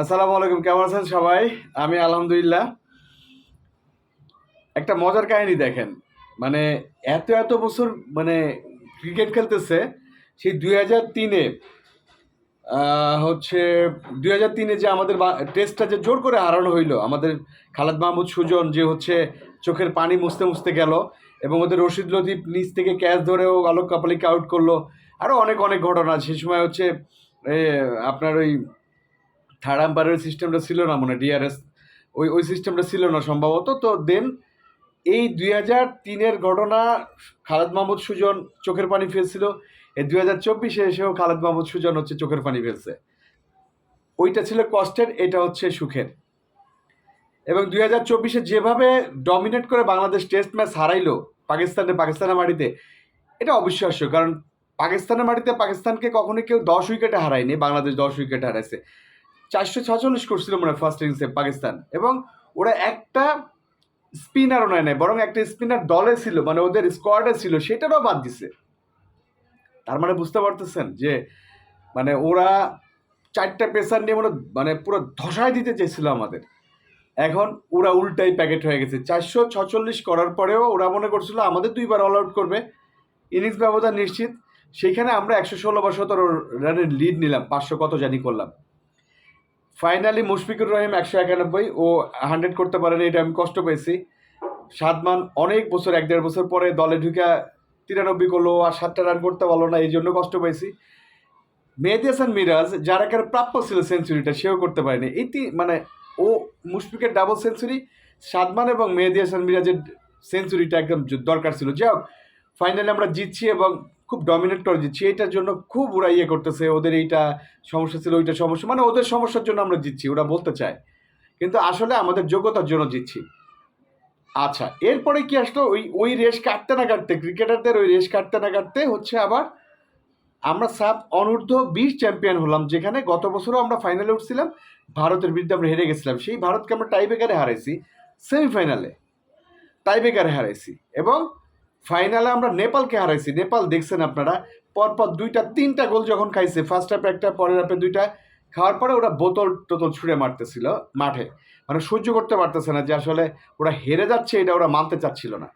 আসসালামু আলাইকুম, কেমন আছেন সবাই? আমি আলহামদুলিল্লাহ। একটা মজার কাহিনী দেখেন। মানে এত এত বছর মানে ক্রিকেট খেলতেছে, সেই দুই হাজার তিনে হচ্ছে দুই হাজার তিনে যে আমাদের টেস্টটা যে জোর করে হারানো হইল, আমাদের খালেদ মাহমুদ সুজন যে হচ্ছে চোখের পানি মুছতে মুছতে গেল এবং ওদের রশিদ লতিফ নিচ থেকে ক্যাচ ধরেও আলোক কাপালিকে আউট করল। আরও অনেক অনেক ঘটনা সে সময় হচ্ছে আপনার ওই থার্ড আম্পায়ারের সিস্টেমটা ছিল না মনে ডিআরএস ওই ওই সিস্টেমটা ছিল না সম্ভবত। তো দেন এই দুই হাজার তিনের ঘটনা খালেদ মাহমুদ সুজন চোখের পানি ফেলছিল, এই দুই হাজার চব্বিশে এসেও খালেদ মাহমুদ সুজন হচ্ছে চোখের পানি ফেলছে। ওইটা ছিল কষ্টের, এটা হচ্ছে সুখের। এবং দুই হাজার চব্বিশে যেভাবে ডমিনেট করে বাংলাদেশ টেস্ট ম্যাচ হারাইলো পাকিস্তানে পাকিস্তানের মাটিতে, এটা অবিশ্বাস্য। কারণ পাকিস্তানের মাটিতে পাকিস্তানকে কখনোই কেউ দশ উইকেটে হারায়নি, বাংলাদেশ দশ উইকেটে হারাইছে। চারশো ছচল্লিশ করছিল মনে হয় ফার্স্ট ইনিংসে পাকিস্তান। এবং ওরা একটা স্পিনারও নেয় নাই, বরং একটা স্পিনার দলে ছিল মানে ওদের স্কোয়াডে ছিল, সেটারও বাদ দিছে। তার মানে বুঝতে পারতেছেন যে মানে ওরা চারটা পেসার নিয়ে মানে মানে পুরো ধসায় দিতে চেয়েছিল আমাদের। এখন ওরা উল্টাই প্যাকেট হয়ে গেছে। চারশো ছচল্লিশ করার পরেও ওরা মনে করছিল, আমাদের দুইবার অল আউট করবে। ইনিংস ব্যবধান নিশ্চিত। সেইখানে আমরা একশো ষোলো বা সতেরো রানের লিড নিলাম, পাঁচশো কত জানি করলাম। ফাইনালি মুশফিকুর রহিম একশো একানব্বই ও হান্ড্রেড করতে পারেনি, এটা আমি কষ্ট পেয়েছি। সাদমান অনেক বছর, এক দেড় বছর পরে দলে ঢুকে তিরানব্বই করল আর সাতটা রান করতে পারল না, এই জন্য কষ্ট পেয়েছি। মেহেদি হাসান মিরাজ, যার একের প্রাপ্য ছিল সেঞ্চুরিটা সেও করতে পারেনি। তি- মানে ও মুশফিকের ডাবল সেঞ্চুরি সাদমান এবং মেহেদি হাসান মিরাজের সেঞ্চুরিটা একদম দরকার ছিল। যাই হোক ফাইনালি আমরা জিতছি এবং খুব ডমিনেট করে জিতছি এটার জন্য খুব ওরা ইয়ে করতেছে, ওদের এইটা সমস্যা ছিল, ওইটা সমস্যা মানে ওদের সমস্যার জন্য আমরা জিতছি, ওরা বলতে চায়। কিন্তু আসলে আমাদের যোগ্যতার জন্য জিতছি। আচ্ছা এরপরে কি আসলো? ওই ওই রেস কাটতে না কাটতে, ক্রিকেটারদের ওই রেস কাটতে না কাটতে হচ্ছে আবার আমরা সাব অনূর্ধ্ব বিশ চ্যাম্পিয়ন হলাম, যেখানে গত বছরও আমরা ফাইনালে উঠছিলাম, ভারতের বিরুদ্ধে আমরা হেরে গেছিলাম। সেই ভারতকে আমরা টাইবেকারে হারাইছি সেমিফাইনালে টাইবেকারে হারাইছি এবং ফাইনালে আমরা নেপালকে হারাইছি। নেপাল দেখছেন আপনারা, পরপর দুইটা, তিনটা গোল যখন খাইছে ফার্স্ট হাফে একটা, পরের হাফে দুইটা, খাওয়ার পরে ওরা বোতল টোতল ছুঁড়ে মারতেছিল মাঠে। মানে সহ্য করতে পারতেছে না যে আসলে ওরা হেরে যাচ্ছে, এটা ওরা মানতে চাচ্ছিল না।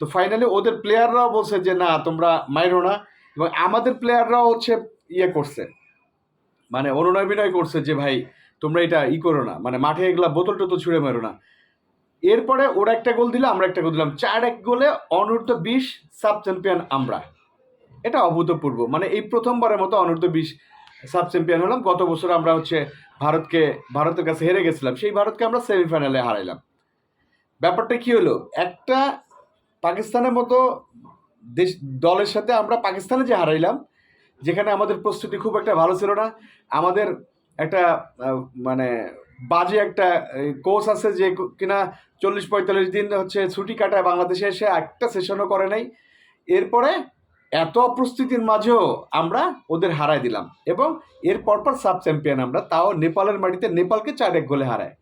তো ফাইনালি ওদের প্লেয়াররাও বলছে যে, না, তোমরা মাইরো না। এবং আমাদের প্লেয়াররাও হচ্ছে ইয়ে করছে। মানে অনুনয় বিনয় করছে যে, ভাই, তোমরা এটা ই করো না। মানে মাঠে এগুলা বোতল টোতল ছুঁড়ে মারো না। এরপরে ওরা একটা গোল দিল, আমরা একটা গোল দিলাম। চার এক গোলে অনূর্ধ্ব বিশ সাব চ্যাম্পিয়ন আমরা। এটা অভূতপূর্ব। মানে এই প্রথমবারের মতো অনূর্ধ্ব বিশ সাব চ্যাম্পিয়ন হলাম। গত বছর আমরা হচ্ছে ভারতকে, ভারতের কাছে হেরে গেছিলাম। সেই ভারতকে আমরা সেমিফাইনালে হারাইলাম। ব্যাপারটা কি হলো? একটা পাকিস্তানের মতো দেশ, দলের সাথে আমরা পাকিস্তানে যে হারাইলাম, যেখানে আমাদের প্রস্তুতি খুব একটা ভালো ছিল না। আমাদের একটা মানে বাজে একটা কোর্স আছে যে কিনা চল্লিশ পঁয়তাল্লিশ দিন হচ্ছে ছুটি কাটায় বাংলাদেশে এসে একটা সেশনও করে নাই। এরপরে এত অপ্রস্তুতির মাঝেও আমরা ওদের হারাই দিলাম এবং এর পরপর সাব চ্যাম্পিয়ন আমরা, তাও নেপালের মাটিতে নেপালকে চার এক গোলে হারায়।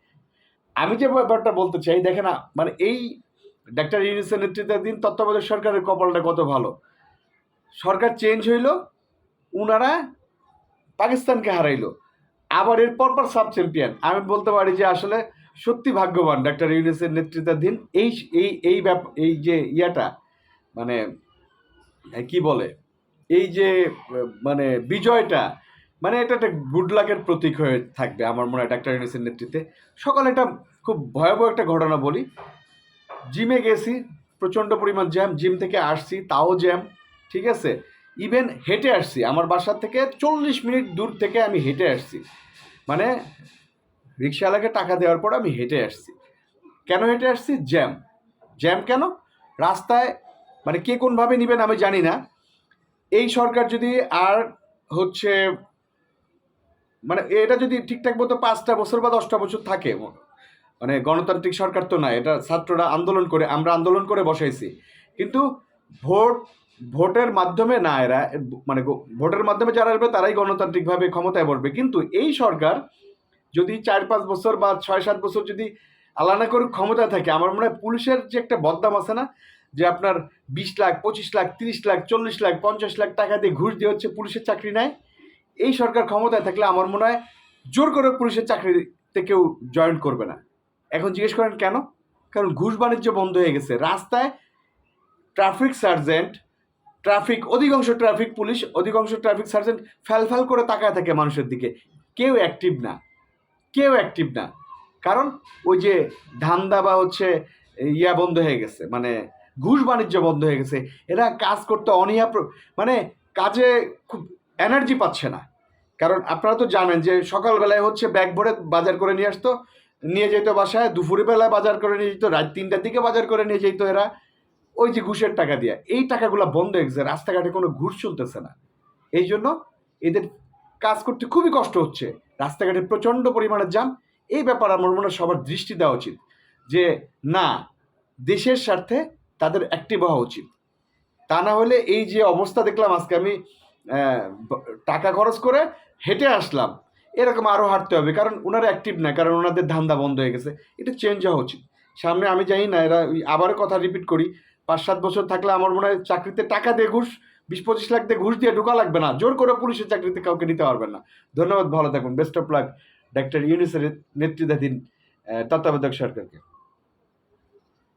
আমি যে ব্যাপারটা বলতে চাই দেখে না মানে এই ডাক্তার ইউনিসের নেতৃত্বাধীন তত্ত্বাবধায়ক সরকারের কপালটা কত ভালো। সরকার চেঞ্জ হইল, উনারা পাকিস্তানকে হারাইলো। আবার এর পরপর সাব চ্যাম্পিয়ন আমি বলতে পারি যে আসলে সত্যি ভাগ্যবান ডাক্তার ইউনিসের নেতৃত্বাধীন এই এই এই এই যে ইয়াটা মানে কি বলে, এই যে মানে বিজয়টা মানে এটা একটা গুড লাকের প্রতীক হয়ে থাকবে আমার মনে হয় ডাক্তার ইউনিসের নেতৃত্বে। সকালে একটা খুব ভয়াবহ একটা ঘটনা বলি। জিমে গেছি, প্রচণ্ড পরিমাণ জ্যাম জিম থেকে আসছি, তাও জ্যাম ঠিক আছে? ইভেন হেঁটে আসছি। আমার বাসার থেকে চল্লিশ মিনিট দূর থেকে আমি হেঁটে আসছি। মানে রিক্সাওয়ালাকে টাকা দেওয়ার পর আমি হেঁটে আসছি। কেন হেঁটে আসছি? জ্যাম। জ্যাম কেন? রাস্তায় মানে কে কোনভাবে নেবেন আমি জানি না। এই সরকার যদি আর হচ্ছে মানে এটা যদি ঠিকঠাক মতো পাঁচটা বছর বা দশটা বছর থাকে মানে গণতান্ত্রিক সরকার তো না এটা ছাত্ররা আন্দোলন করে, আমরা আন্দোলন করে বসাইছি। কিন্তু ভোট ভোটের মাধ্যমে না এরা মানে ভোটের মাধ্যমে যারা আসবে তারাই গণতান্ত্রিকভাবে ক্ষমতায় বসবে। কিন্তু এই সরকার যদি চার পাঁচ বছর বা ছয় সাত বছর যদি আলাদা করে ক্ষমতায় থাকে, আমার মনে হয় পুলিশের যে একটা বদনাম আছে না, যে আপনার বিশ লাখ, পঁচিশ লাখ, তিরিশ লাখ, চল্লিশ লাখ, পঞ্চাশ লাখ টাকা দিয়ে ঘুষ দিয়ে হচ্ছে পুলিশের চাকরি নেয় এই সরকার ক্ষমতায় থাকলে আমার মনে হয় জোর করে পুলিশের চাকরিতে কেউ জয়েন করবে না। এখন জিজ্ঞেস করেন কেন? কারণ ঘুষ বাণিজ্য বন্ধ হয়ে গেছে। রাস্তায় ট্রাফিক সার্জেন্ট ট্রাফিক, অধিকাংশ ট্রাফিক পুলিশ, অধিকাংশ ট্রাফিক সার্জেন্ট ফ্যাল ফ্যাল করে তাকায় থাকে মানুষের দিকে। কেউ অ্যাক্টিভ না। কেউ অ্যাক্টিভ না। কারণ ওই যে ধান্দা বা হচ্ছে ইয়া বন্ধ হয়ে গেছে মানে ঘুষ বাণিজ্য বন্ধ হয়ে গেছে, এরা কাজ করতে প্র- মানে কাজে খুব এনার্জি পাচ্ছে না। কারণ আপনারা তো জানেন যে সকালবেলায় হচ্ছে ব্যাগ ভরে বাজার করে নিয়ে আসতো, নিয়ে যেত বাসায় দুপুরে বেলায় বাজার করে নিয়ে যেত, রাত তিনটার দিকে বাজার করে নিয়ে যেত এরা। ওই যে ঘুষের টাকা দিয়ে। এই টাকাগুলো বন্ধ হয়ে গেছে, রাস্তাঘাটে কোনো ঘুষ চলতেছে না। এই জন্য এদের কাজ করতে খুবই কষ্ট হচ্ছে। রাস্তাঘাটে প্রচণ্ড পরিমাণে জ্যাম। এই ব্যাপারে আমার মনে হয় সবার দৃষ্টি দেওয়া উচিত যে, না, দেশের স্বার্থে তাদের অ্যাক্টিভ হওয়া উচিত। তা না হলে এই যে অবস্থা দেখলাম আজকে আমি টাকা খরচ করে হেঁটে আসলাম। এরকম আরও হাঁটতে হবে, কারণ ওনারা অ্যাক্টিভ না, কারণ ওনাদের ধান্দা বন্ধ হয়ে গেছে। এটা চেঞ্জ হওয়া উচিত। সামনে আমি জানি না, এরা আবারও কথা রিপিট করি। পাঁচ সাত বছর থাকলে আমার মনে হয় চাকরিতে টাকা দিয়ে ঘুষ বিশ পঁচিশ লাখ দিয়ে ঘুষ দিয়ে ঢোকা লাগবে না। জোর করে পুলিশের চাকরিতে কাউকে নিতে পারবেন না। ধন্যবাদ, ভালো থাকুন। বেস্ট অফ লাক ডাক্তার ইউনিসের নেতৃত্বাধীন তত্ত্বাবধায়ক সরকারকে।